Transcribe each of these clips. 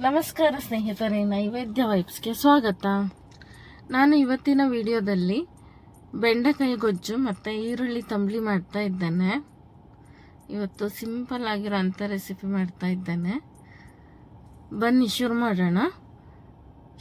ನಮಸ್ಕಾರ ಸ್ನೇಹಿತರೆ, ನೈವೇದ್ಯ ವೈಬ್ಸ್ಗೆ ಸ್ವಾಗತ. ನಾನು ಇವತ್ತಿನ ವಿಡಿಯೋದಲ್ಲಿ ಬೆಂಡೆಕಾಯಿ ಗೊಜ್ಜು ಮತ್ತು ಈರುಳ್ಳಿ ತಂಬ್ಲಿ ಮಾಡ್ತಾ ಇದ್ದೇನೆ. ಇವತ್ತು ಸಿಂಪಲ್ ಆಗಿರೋ ಅಂಥ ರೆಸಿಪಿ ಮಾಡ್ತಾ ಇದ್ದೇನೆ. ಬನ್ನಿ, ಶುರು ಮಾಡೋಣ.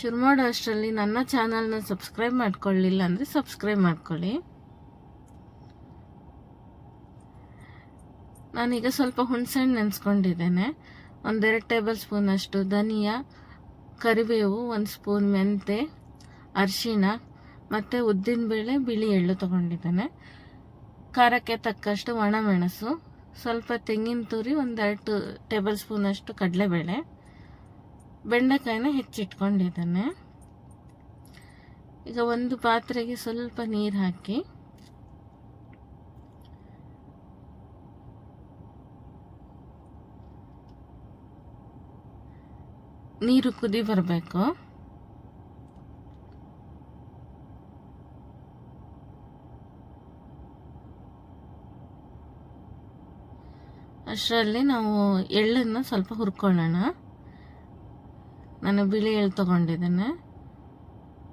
ಶುರು ಮಾಡೋ ಅಷ್ಟರಲ್ಲಿ ನನ್ನ ಚಾನಲ್ನ ಸಬ್ಸ್ಕ್ರೈಬ್ ಮಾಡ್ಕೊಳ್ಳಿಲ್ಲ ಅಂದರೆ ಸಬ್ಸ್ಕ್ರೈಬ್ ಮಾಡ್ಕೊಳ್ಳಿ. ನಾನೀಗ ಸ್ವಲ್ಪ ಹುಣಸೆಹಣ್ಣು ನೆನೆಸ್ಕೊಂಡಿದ್ದೇನೆ. ಒಂದೆರಡು ಟೇಬಲ್ ಸ್ಪೂನಷ್ಟು ಧನಿಯಾ, ಕರಿಬೇವು, ಒಂದು ಸ್ಪೂನ್ ಮೆಂತೆ, ಅರಿಶಿಣ, ಮತ್ತು ಉದ್ದಿನಬೇಳೆ ಬಿಳಿ ಎಳ್ಳು ತೊಗೊಂಡಿದ್ದೇನೆ. ಖಾರಕ್ಕೆ ತಕ್ಕಷ್ಟು ಒಣಮೆಣಸು, ಸ್ವಲ್ಪ ತೆಂಗಿನ ತುರಿ, ಒಂದೆರಡು ಟೇಬಲ್ ಸ್ಪೂನಷ್ಟು ಕಡಲೆಬೇಳೆ, ಬೆಂಡೆಕಾಯಿನ ಹೆಚ್ಚಿಟ್ಕೊಂಡಿದ್ದೇನೆ. ಈಗ ಒಂದು ಪಾತ್ರೆಗೆ ಸ್ವಲ್ಪ ನೀರು ಹಾಕಿ ನೀರು ಕುದಿ ಬರಬೇಕು. ಅಷ್ಟರಲ್ಲಿ ನಾವು ಎಳ್ಳನ್ನು ಸ್ವಲ್ಪ ಹುರ್ಕೊಳ್ಳೋಣ. ನಾನು ಬಿಳಿ ಎಳ್ಳು ತೊಗೊಂಡಿದ್ದೇನೆ.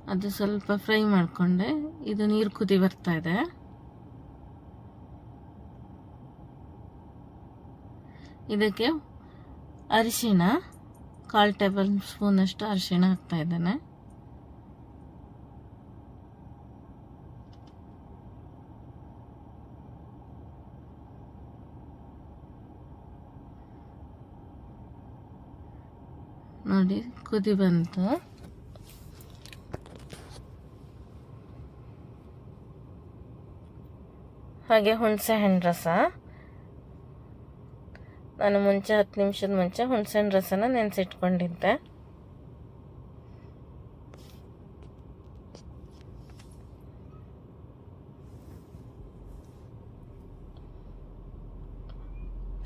ಅದು ಸ್ವಲ್ಪ ಫ್ರೈ ಮಾಡಿಕೊಂಡೆ. ಇದು ನೀರು ಕುದಿ ಬರ್ತಾ ಇದೆ. ಇದಕ್ಕೆ ಅರಿಶಿಣ. ಕಾಲು ಟೇಬಲ್ ಸ್ಪೂನಷ್ಟು ಅರಿಶಿಣ ಹಾಕ್ತಾ ಇದ್ದೇನೆ. ನೋಡಿ ಕುದಿ ಬಂತು. ಹಾಗೆ ಹುಣಸೆ ಹಣ್ಣು ರಸ. ನಾನು ಮುಂಚೆ ಹತ್ತು ನಿಮಿಷದ ಮುಂಚೆ ಹುಣಸೆಹಣ್ಣು ರಸನ ನೆನೆಸಿಟ್ಕೊಂಡಿದ್ದೆ.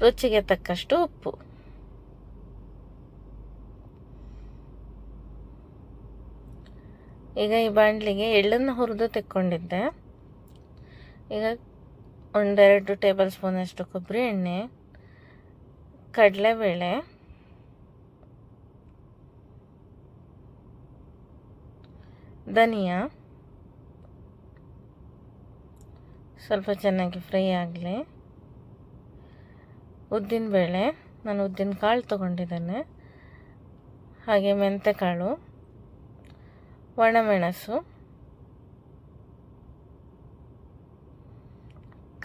ರುಚಿಗೆ ತಕ್ಕಷ್ಟು ಉಪ್ಪು. ಈಗ ಈ ಬಾಣಲಿಗೆ ಎಳ್ಳನ್ನು ಹುರಿದು ತೆಕ್ಕೊಂಡಿದ್ದೆ. ಈಗ ಒಂದೆರಡು ಟೇಬಲ್ ಸ್ಪೂನಷ್ಟು ಕೊಬ್ಬರಿ ಎಣ್ಣೆ. ಕಡಲೆಬೇಳೆ ಧನಿಯಾ, ಸ್ವಲ್ಪ ಚೆನ್ನಾಗಿ ಫ್ರೈ ಆಗಲಿ. ಉದ್ದಿನಬೇಳೆ ನಾನು ಉದ್ದಿನ ಕಾಳು ತಗೊಂಡಿದ್ದೇನೆ. ಹಾಗೆ ಮೆಂತೆ ಕಾಳು ಒಣಮೆಣಸು,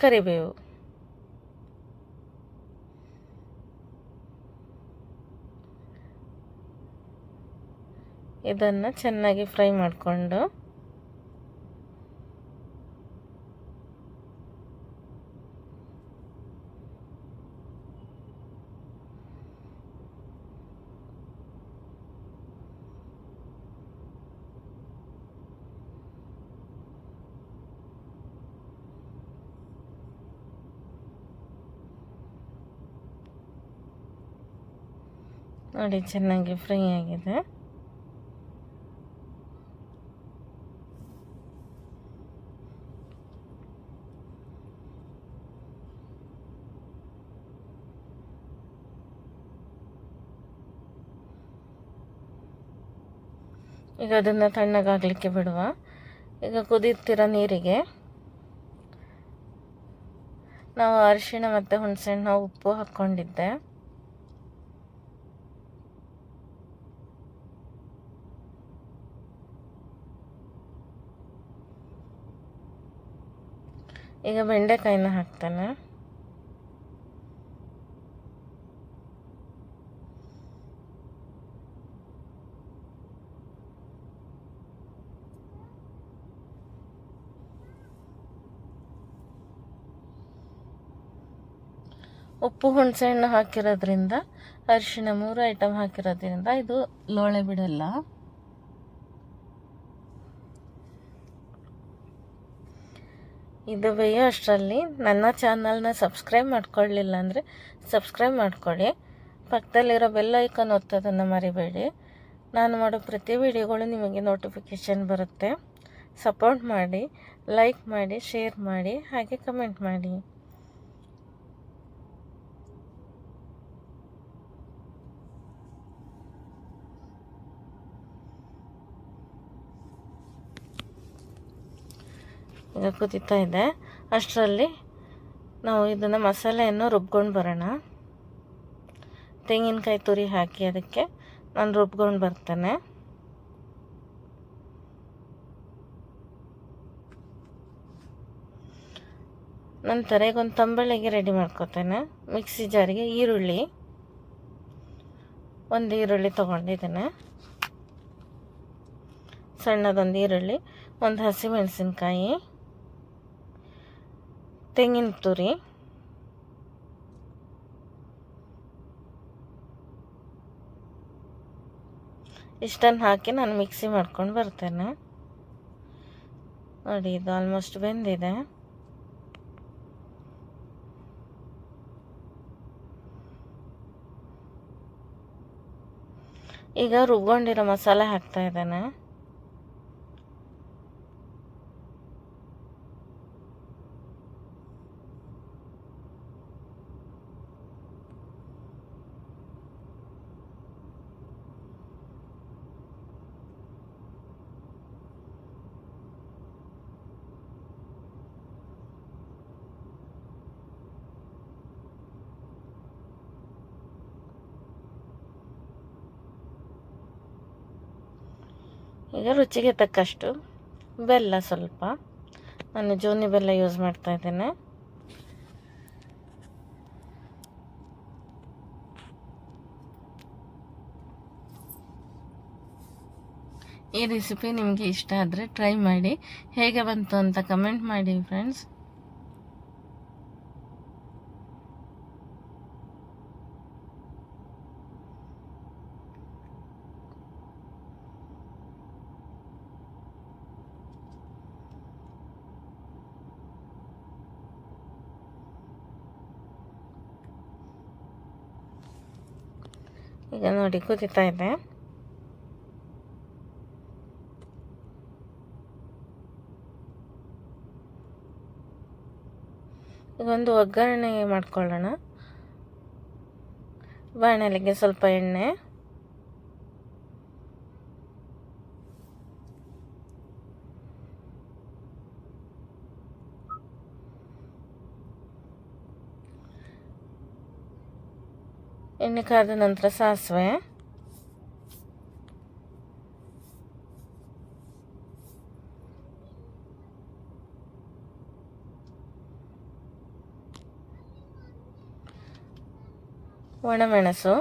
ಕರಿಬೇವು. ಇದನ್ನು ಚೆನ್ನಾಗಿ ಫ್ರೈ ಮಾಡಿಕೊಂಡು ನೋಡಿ ಚೆನ್ನಾಗಿ ಫ್ರೈ ಆಗಿದೆ. ಈಗ ಅದನ್ನು ತಣ್ಣಗಾಗಲಿಕ್ಕೆ ಬಿಡುವ. ಈಗ ಕುದೀತಿರೋ ನೀರಿಗೆ. ನಾವು ಅರಿಶಿಣ ಮತ್ತು ಹುಣಸೆಹಣ್ಣು ಉಪ್ಪು ಹಾಕ್ಕೊಂಡಿದ್ದೆ ಈಗ ಬೆಂಡೆಕಾಯಿನ ಹಾಕ್ತಾನೆ. ಉಪ್ಪು ಹುಣಸೆಹಣ್ಣು ಹಾಕಿರೋದ್ರಿಂದ, ಅರಿಶಿಣ ಮೂರು ಐಟಮ್ ಹಾಕಿರೋದ್ರಿಂದ ಇದು ಲೋಳೆ ಬಿಡಲ್ಲ. ಇದು ಬೇಯೋ ಅಷ್ಟರಲ್ಲಿ ನನ್ನ ಚಾನಲ್ನ ಸಬ್ಸ್ಕ್ರೈಬ್ ಮಾಡ್ಕೊಳ್ಳಿಲ್ಲ ಅಂದರೆ ಸಬ್ಸ್ಕ್ರೈಬ್ ಮಾಡ್ಕೊಳ್ಳಿ. ಪಕ್ಕದಲ್ಲಿರೋ ಬೆಲ್ ಐಕಾನ್ ಒತ್ತೋದನ್ನು ಮರಿಬೇಡಿ. ನಾನು ಮಾಡೋ ಪ್ರತಿ ವಿಡಿಯೋಗಳು ನಿಮಗೆ ನೋಟಿಫಿಕೇಷನ್ ಬರುತ್ತೆ. ಸಪೋರ್ಟ್ ಮಾಡಿ ಲೈಕ್ ಮಾಡಿ ಶೇರ್ ಮಾಡಿ, ಹಾಗೆ ಕಮೆಂಟ್ ಮಾಡಿ. ಈಗ ಕುದೀತಾ ಇದೆ. ಅಷ್ಟರಲ್ಲಿ ನಾವು ಇದನ್ನು ಮಸಾಲೆಯನ್ನು ರುಬ್ಕೊಂಡು ಬರೋಣ. ತೆಂಗಿನಕಾಯಿ ತುರಿ ಹಾಕಿ ಅದಕ್ಕೆ ನಾನು ರುಬ್ಕೊಂಡು ಬರ್ತೇನೆ. ನಂತರ ಈಗ ಒಂದು ತಂಬಳಿಗೆ ರೆಡಿ ಮಾಡ್ಕೊತೇನೆ. ಮಿಕ್ಸಿ ಜಾರಿಗೆ ಈರುಳ್ಳಿ. ಒಂದು ಈರುಳ್ಳಿ ತೊಗೊಂಡಿದ್ದೇನೆ. ಸಣ್ಣದೊಂದು ಈರುಳ್ಳಿ, ಒಂದು ಹಸಿಮೆಣಸಿನ್ಕಾಯಿ. ತೆಂಗಿನ ತುರಿ. ಇಷ್ಟನ್ನು ಹಾಕಿ ನಾನು ಮಿಕ್ಸಿ ಮಾಡ್ಕೊಂಡು ಬರ್ತೇನೆ. ನೋಡಿ, ಇದು ಆಲ್ಮೋಸ್ಟ್ ಬೆಂದಿದೆ. ಈಗ ರುಬ್ಕೊಂಡಿರೋ ಮಸಾಲೆ ಹಾಕ್ತಾ ಇದ್ದೇನೆ. ಈಗ ರುಚಿಗೆ ತಕ್ಕಷ್ಟು ಬೆಲ್ಲ ಸ್ವಲ್ಪ. ನಾನು ಜೋನಿ ಬೆಲ್ಲ ಯೂಸ್ ಮಾಡ್ತಾ ಇದ್ದೇನೆ. ಈ ರೆಸಿಪಿ ನಿಮಗೆ ಇಷ್ಟ ಆದರೆ ಟ್ರೈ ಮಾಡಿ. ಹೇಗೆ ಬಂತು ಅಂತ ಕಮೆಂಟ್ ಮಾಡಿ ಫ್ರೆಂಡ್ಸ್ ಈಗ ನೋಡಿ ಕುದೀತಾ ಇದೆ. ಈಗ ಒಂದು ಒಗ್ಗರಣೆ ಮಾಡ್ಕೊಳ್ಳೋಣ. ಬಾಣಲೆಗೆ ಸ್ವಲ್ಪ ಎಣ್ಣೆ. ಎಣ್ಣೆ ಕಾದ ನಂತರ ಸಾಸಿವೆ ಒಣಮೆಣಸು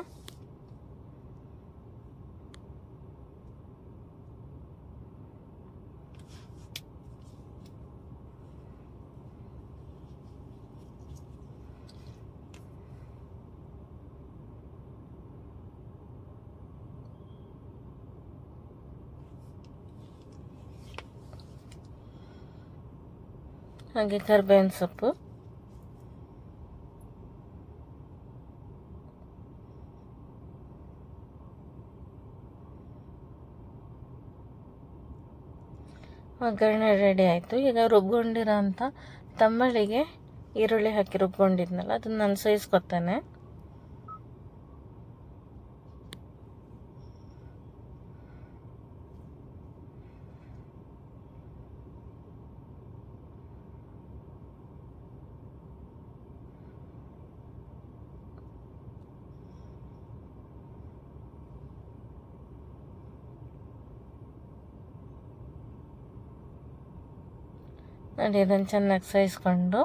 ಹಾಗೆ ಕರ್ಬೇವಿನ ಸೊಪ್ಪು. ಒಗ್ಗರಣೆ ರೆಡಿ ಆಯಿತು. ಈಗ ರುಬ್ಕೊಂಡಿರೋ ಅಂಥ ತಮ್ಮಳಿಗೆ ಈರುಳ್ಳಿ ಹಾಕಿ ರುಬ್ಕೊಂಡಿದ್ನಲ್ಲ, ಅದನ್ನು ನಾನು ಸಹಿಸ್ಕೊತಾನೆ ನೋಡಿ ಇದನ್ನು ಚೆನ್ನಾಗಿ ಸಹಿಸ್ಕೊಂಡು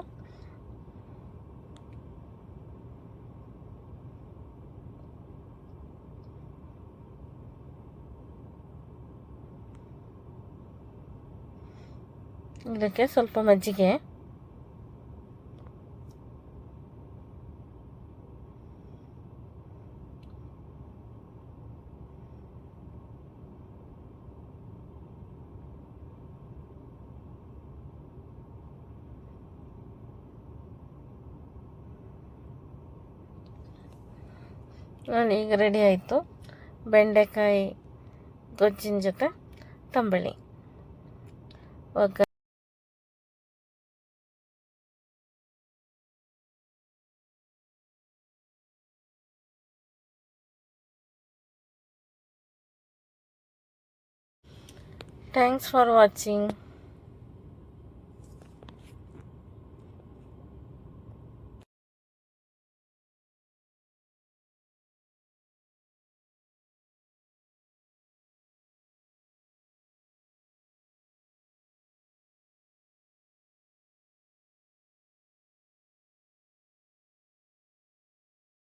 ಇದಕ್ಕೆ ಸ್ವಲ್ಪ ಮಜ್ಜಿಗೆ. ನೋಡಿ ಈಗ ರೆಡಿ ಆಯಿತು. ಬೆಂಡೆಕಾಯಿ ಗೊಜ್ಜಿನ ಜೊತೆ ತಂಬಳಿ ಒಗ್ಗ ಥ್ಯಾಂಕ್ಸ್ ಫಾರ್ ವಾಚಿಂಗ್